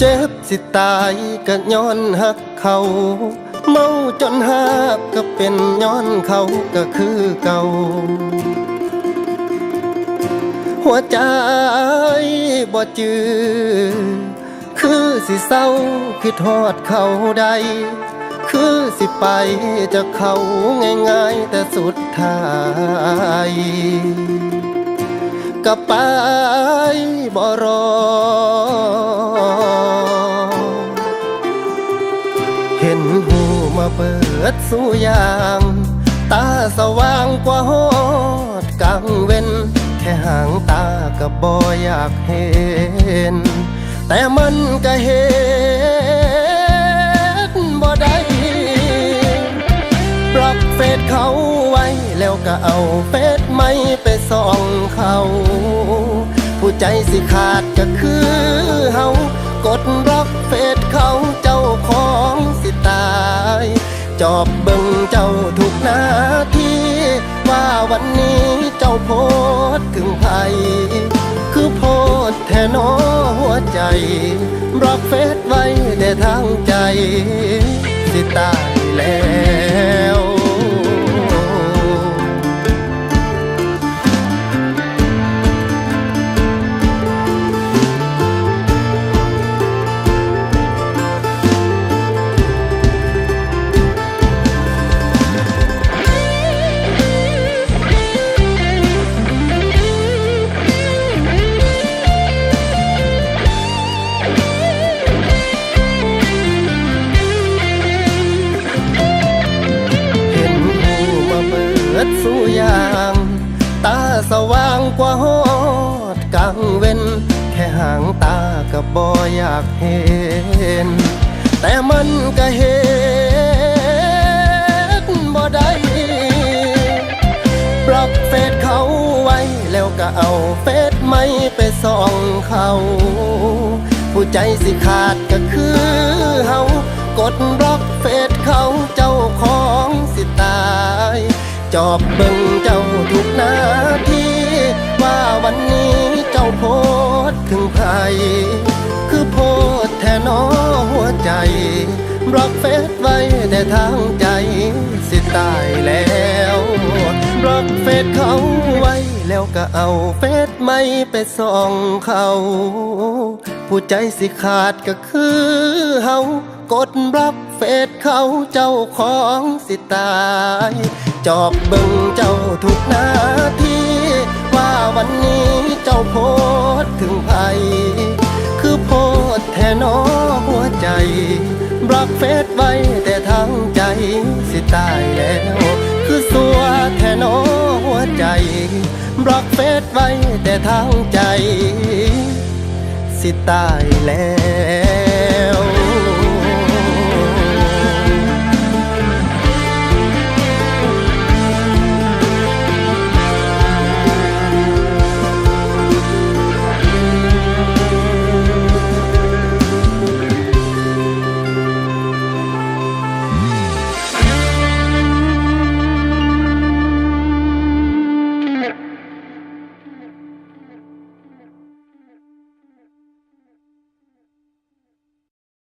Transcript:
เจ็บสิตายก็ย้อนหักเขา เมาจนหักก็เป็นย้อนเขาก็คือเก่า หัวใจบ่จือคือสิเศร้าคือทอดเขาใด คือสิไปจะเขาง่ายๆแต่สุดท้ายก็ไปบ่รอ เปิดสู่ยามตาสว่างกว่าฮอดกังเว้น แค่หางตาก็บ่อยากเห็น แต่มันก็เห็นบ่ได้บล็อกเฟซเขาไว้แล้วก็เอาเฟซไม่ไปส่องเขา ผู้ใจสิขาดก็คือเฮากดบล็อกเฟซเขา จอบเบิ่งเจ้าทุกนาทีว่าวันนี้เจ้าโพสถึงไผคือโพสแทนนอหัวใจบล็อกเฟซไว้แต่ทางใจ สิตายแล้ว สู่ยามตาสว่างกว่าฮอดกังเว้น แค่ห่างตาก็บ่อยากเห็น แต่มันก็เห็นบ่ได้บล็อกเฟซเขาไว้ แล้วก็เอาเฟซไม่ไปส่องเขา ผู้ใจสิขาดก็ จอบเบิ่งเจ้าทุกนาทีว่าวันนี้เจ้าโพสถึงใครคือโพสแทนอหัวใจบล็อกเฟซไว้แต่ทางใจสิตายแล้วบล็อกเฟซเขาไว้แล้วก็เอาเฟซไม่ไปส่องเขาผู้ใจสิขาดก็คือเฮากดบล็อกเฟซเขาเจ้าของสิตาย จอบเบิ่งเจ้าทุกนาทีว่าวันนี้เจ้าโพสถึงไผคือโพสแท่นอหัวใจบล็อกเฟซไว้แต่ทางใจสิตายแล้ว คือสัวแท่นอหัวใจบล็อกเฟซไว้แต่ทางใจ สิตายแล้ว